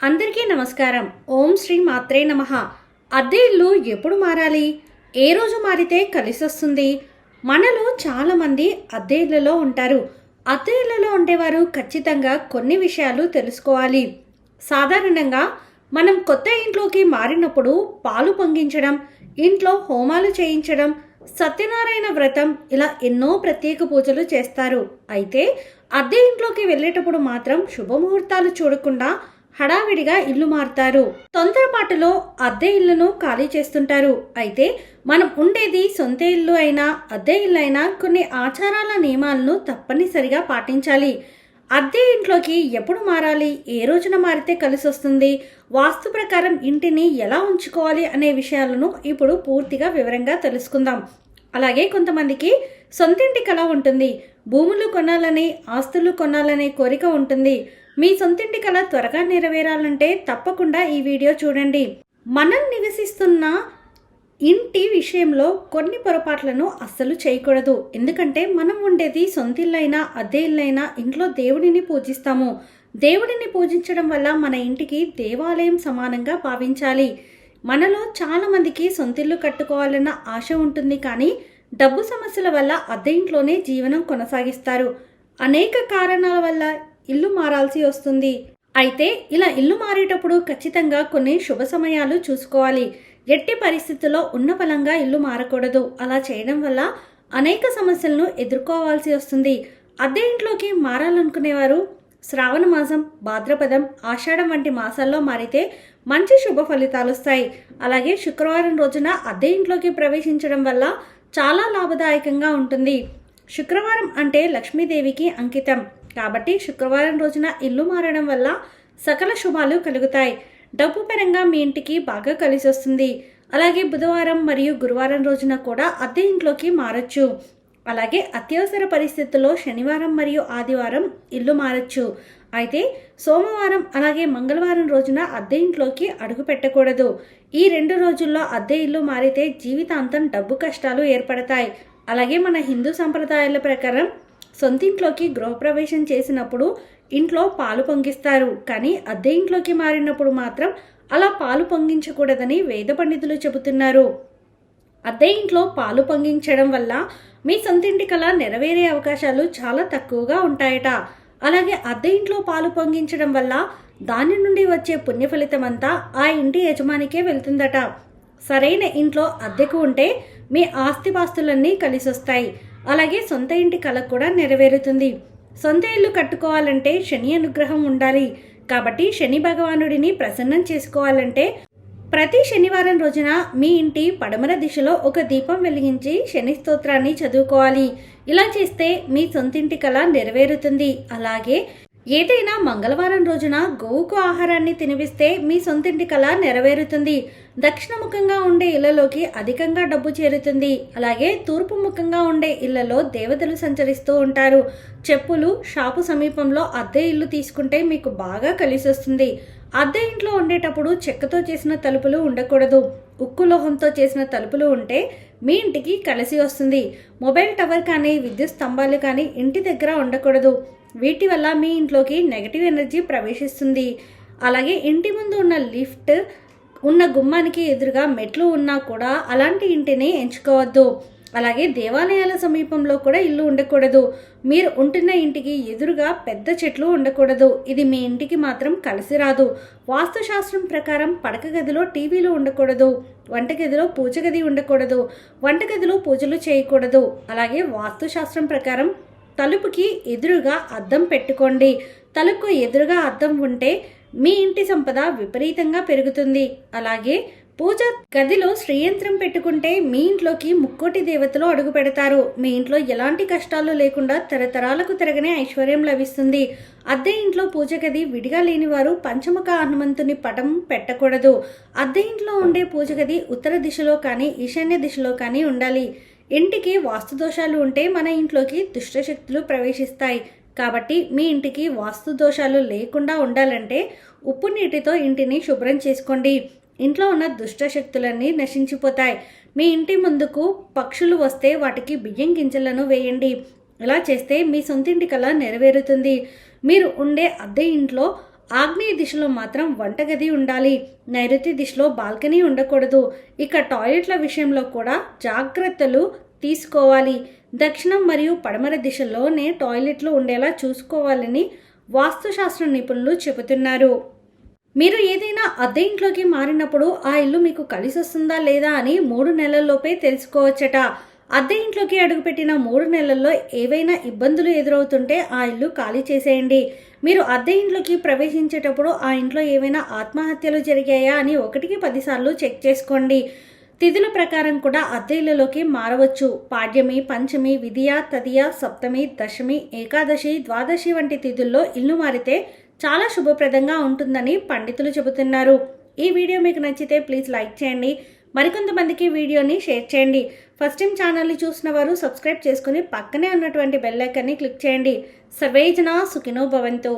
అందరికీ నమస్కారం. ఓం శ్రీ మాత్రే నమ. అద్దె ఇల్లు ఎప్పుడు మారాలి? ఏ రోజు మారితే కలిసి వస్తుంది మనలో చాలామంది అద్దె ఇళ్ళలో ఉంటారు. అద్దె ఇళ్ళలో ఉండేవారు ఖచ్చితంగా కొన్ని విషయాలు తెలుసుకోవాలి. సాధారణంగా మనం కొత్త ఇంట్లోకి మారినప్పుడు పాలు పొంగించడం ఇంట్లో హోమాలు చేయించడం సత్యనారాయణ వ్రతం ఇలా ఎన్నో ప్రత్యేక పూజలు చేస్తారు. అయితే అద్దె ఇంట్లోకి వెళ్ళేటప్పుడు మాత్రం శుభముహూర్తాలు చూడకుండా హడావిడిగా ఇల్లు మారుతారు. తొందరపాటులో అద్దె ఇల్లును ఖాళీ చేస్తుంటారు. అయితే మనం ఉండేది సొంత ఇల్లు అయినా అద్దె ఇల్లు అయినా కొన్ని ఆచారాల నియమాలను తప్పనిసరిగా పాటించాలి. అద్దె ఇంట్లోకి ఎప్పుడు మారాలి? ఏ రోజున మారితే కలిసి వస్తుంది? వాస్తు ప్రకారం ఇంటిని ఎలా ఉంచుకోవాలి అనే విషయాలను ఇప్పుడు పూర్తిగా వివరంగా తెలుసుకుందాం. అలాగే కొంతమందికి సొంతింటి కళ ఉంటుంది. భూములు కొనాలని ఆస్తులు కొనాలనే కోరిక ఉంటుంది. మీ సొంతింటి కళ త్వరగా నెరవేరాలంటే తప్పకుండా ఈ వీడియో చూడండి. మనం నివసిస్తున్న ఇంటి విషయంలో కొన్ని పొరపాట్లను అస్సలు చేయకూడదు. ఎందుకంటే మనం ఉండేది సొంతిల్లైనా అద్దె ఇల్లైనా ఇంట్లో దేవుడిని పూజిస్తాము. దేవుడిని పూజించడం వల్ల మన ఇంటికి దేవాలయం సమానంగా భావించాలి. మనలో చాలామందికి సొంతిల్లు కట్టుకోవాలన్న ఆశ ఉంటుంది కానీ డబ్బు సమస్యల వల్ల అద్దె ఇంట్లోనే జీవనం కొనసాగిస్తారు. అనేక కారణాల వల్ల ఇల్లు మారాల్సి వస్తుంది. అయితే ఇలా ఇల్లు మారేటప్పుడు ఖచ్చితంగా కొన్ని శుభ సమయాలు చూసుకోవాలి. ఎట్టి పరిస్థితుల్లో ఉన్న బలంగా ఇల్లు మారకూడదు. అలా చేయడం వల్ల అనేక సమస్యలను ఎదుర్కోవాల్సి వస్తుంది. అద్దె ఇంట్లోకి మారాలనుకునేవారు శ్రావణ మాసం భాద్రపదం ఆషాఢం వంటి మాసాల్లో మారితే మంచి శుభ ఫలితాలు వస్తాయి. అలాగే శుక్రవారం రోజున అద్దె ఇంట్లోకి ప్రవేశించడం వల్ల చాలా లాభదాయకంగా ఉంటుంది. శుక్రవారం అంటే లక్ష్మీదేవికి అంకితం. కాబట్టి శుక్రవారం రోజున ఇల్లు మారడం వల్ల సకల శుభాలు కలుగుతాయి. డబ్బు పరంగా మీ ఇంటికి బాగా కలిసి వస్తుంది. అలాగే బుధవారం మరియు గురువారం రోజున కూడా అద్దె ఇంట్లోకి మారచ్చు. అలాగే అత్యవసర పరిస్థితుల్లో శనివారం మరియు ఆదివారం ఇల్లు మారచ్చు. అయితే సోమవారం అలాగే మంగళవారం రోజున అద్దె ఇంట్లోకి అడుగు పెట్టకూడదు. ఈ రెండు రోజుల్లో అద్దె ఇల్లు మారితే జీవితాంతం డబ్బు కష్టాలు ఏర్పడతాయి. అలాగే మన హిందూ సంప్రదాయాల ప్రకారం సొంతింట్లోకి గృహప్రవేశం చేసినప్పుడు ఇంట్లో పాలు పొంగిస్తారు. కానీ అద్దె ఇంట్లోకి మారినప్పుడు మాత్రం అలా పాలు పొంగించకూడదని వేద పండితులు చెబుతున్నారు. అద్దె ఇంట్లో పాలు పొంగించడం వల్ల మీ సొంతింటి కళ నెరవేరే అవకాశాలు చాలా తక్కువగా ఉంటాయట. అలాగే అద్దె ఇంట్లో పాలు పొంగించడం వల్ల దాని నుండి వచ్చే పుణ్యఫలితం అంతా ఆ ఇంటి యజమానికే వెళ్తుందట. సరైన ఇంట్లో అద్దెకు ఉంటే మీ ఆస్తిపాస్తులన్నీ కలిసి వస్తాయి అలాగే సొంత ఇంటి కళ కూడా నెరవేరుతుంది. సొంత ఇల్లు కట్టుకోవాలంటే శని అనుగ్రహం ఉండాలి. కాబట్టి శని భగవానుడిని ప్రసన్నం చేసుకోవాలంటే ప్రతి శనివారం రోజున మీ ఇంటి పడమర దిశలో ఒక దీపం వెలిగించి శని స్తోత్రాన్ని చదువుకోవాలి. ఇలా చేస్తే మీ సొంతింటి కళ నెరవేరుతుంది. అలాగే ఏదైనా మంగళవారం రోజున గోవుకు ఆహారాన్ని తినిపిస్తే మీ సొంతింటి కళ నెరవేరుతుంది. దక్షిణముఖంగా ఉండే ఇళ్ళలోకి అధికంగా డబ్బు చేరుతుంది. అలాగే తూర్పు ముఖంగా ఉండే ఇళ్ళలో దేవతలు సంచరిస్తూ ఉంటారు. చెప్పులు షాపు సమీపంలో అద్దె ఇల్లు తీసుకుంటే మీకు బాగా కలిసి వస్తుంది అద్దె ఇంట్లో ఉండేటప్పుడు చెక్కతో చేసిన తలుపులు ఉండకూడదు. ఉక్కు లోహంతో చేసిన తలుపులు ఉంటే మీ ఇంటికి కలిసి వస్తుంది. మొబైల్ టవర్ కానీ విద్యుత్ స్తంభాలు కానీ ఇంటి దగ్గర ఉండకూడదు. వీటి వల్ల మీ ఇంట్లోకి నెగటివ్ ఎనర్జీ ప్రవేశిస్తుంది. అలాగే ఇంటి ముందు ఉన్న లిఫ్ట్ ఉన్న గుమ్మానికి ఎదురుగా మెట్లు ఉన్నా కూడా అలాంటి ఇంటిని ఎంచుకోవద్దు. అలాగే దేవాలయాల సమీపంలో కూడా ఇల్లు ఉండకూడదు. మీరు ఉంటున్న ఇంటికి ఎదురుగా పెద్ద చెట్లు ఉండకూడదు. ఇది మీ ఇంటికి మాత్రం కలిసి రాదు. వాస్తుశాస్త్రం ప్రకారం పడక గదిలో టీవీలు ఉండకూడదు. వంటగదిలో పూజ గది ఉండకూడదు. వంటగదిలో పూజలు చేయకూడదు. అలాగే వాస్తుశాస్త్రం ప్రకారం తలుపుకి ఎదురుగా అద్దం పెట్టుకోండి. తలుపుకు ఎదురుగా అద్దం ఉంటే మీ ఇంటి సంపద విపరీతంగా పెరుగుతుంది. అలాగే పూజ గదిలో శ్రీయంత్రం పెట్టుకుంటే మీ ఇంట్లోకి ముక్కోటి దేవతలు అడుగు పెడతారు. మీ ఇంట్లో ఎలాంటి కష్టాలు లేకుండా తరతరాలకు తిరగనే ఐశ్వర్యం లభిస్తుంది. అద్దె ఇంట్లో పూజ గది విడిగా లేని వారు పంచముఖ హనుమంతుని పటం పెట్టకూడదు. అద్దె ఇంట్లో ఉండే పూజ గది ఉత్తర దిశలో కానీ ఈశాన్య దిశలో కానీ ఉండాలి. ఇంటికి వాస్తు దోషాలు ఉంటే మన ఇంట్లోకి దుష్టశక్తులు ప్రవేశిస్తాయి. కాబట్టి మీ ఇంటికి వాస్తు దోషాలు లేకుండా ఉండాలంటే ఉప్పు నీటితో ఇంటిని శుభ్రం చేసుకోండి. ఇంట్లో ఉన్న దుష్ట శక్తులన్నీ నశించిపోతాయి. మీ ఇంటి ముందుకు పక్షులు వస్తే వాటికి బియ్యం గింజలను వేయండి. ఇలా చేస్తే మీ సొంతింటి కళ నెరవేరుతుంది. మీరు ఉండే అద్దె ఇంట్లో ఆగ్నేయ దిశలో మాత్రం వంటగది ఉండాలి. నైరుతి దిశలో బాల్కనీ ఉండకూడదు. ఇక టాయిలెట్ల విషయంలో కూడా జాగ్రత్తలు తీసుకోవాలి. దక్షిణం మరియు పడమర దిశలోనే టాయిలెట్లు ఉండేలా చూసుకోవాలని వాస్తుశాస్త్ర నిపుణులు చెబుతున్నారు. మీరు ఏదైనా అద్దె ఇంట్లోకి మారినప్పుడు ఆ ఇల్లు మీకు కలిసి వస్తుందా లేదా అని మూడు నెలల్లోపే తెలుసుకోవచ్చట. అద్దె ఇంట్లోకి అడుగుపెట్టిన మూడు నెలల్లో ఏవైనా ఇబ్బందులు ఎదురవుతుంటే ఆ ఇల్లు ఖాళీ చేసేయండి. మీరు అద్దె ఇంట్లోకి ప్రవేశించేటప్పుడు ఆ ఇంట్లో ఏవైనా ఆత్మహత్యలు జరిగాయా అని ఒకటికి పదిసార్లు చెక్ చేసుకోండి. తిథుల ప్రకారం కూడా అద్దె ఇళ్ళలోకి మారవచ్చు. పాడ్యమి పంచమి విధియ తదియ సప్తమి దశమి ఏకాదశి ద్వాదశి వంటి తిథుల్లో ఇల్లు మారితే చాలా శుభప్రదంగా ఉంటుందని పండితులు చెబుతున్నారు. ఈ వీడియో మీకు నచ్చితే ప్లీజ్ లైక్ చేయండి. మరికొంతమందికి వీడియోని షేర్ చేయండి. ఫస్ట్ టైం ఛానల్ని చూసిన వారు సబ్స్క్రైబ్ చేసుకుని పక్కనే ఉన్నటువంటి బెల్ ఐకాన్ని క్లిక్ చేయండి. సర్వేజన సుఖినో భవంతు.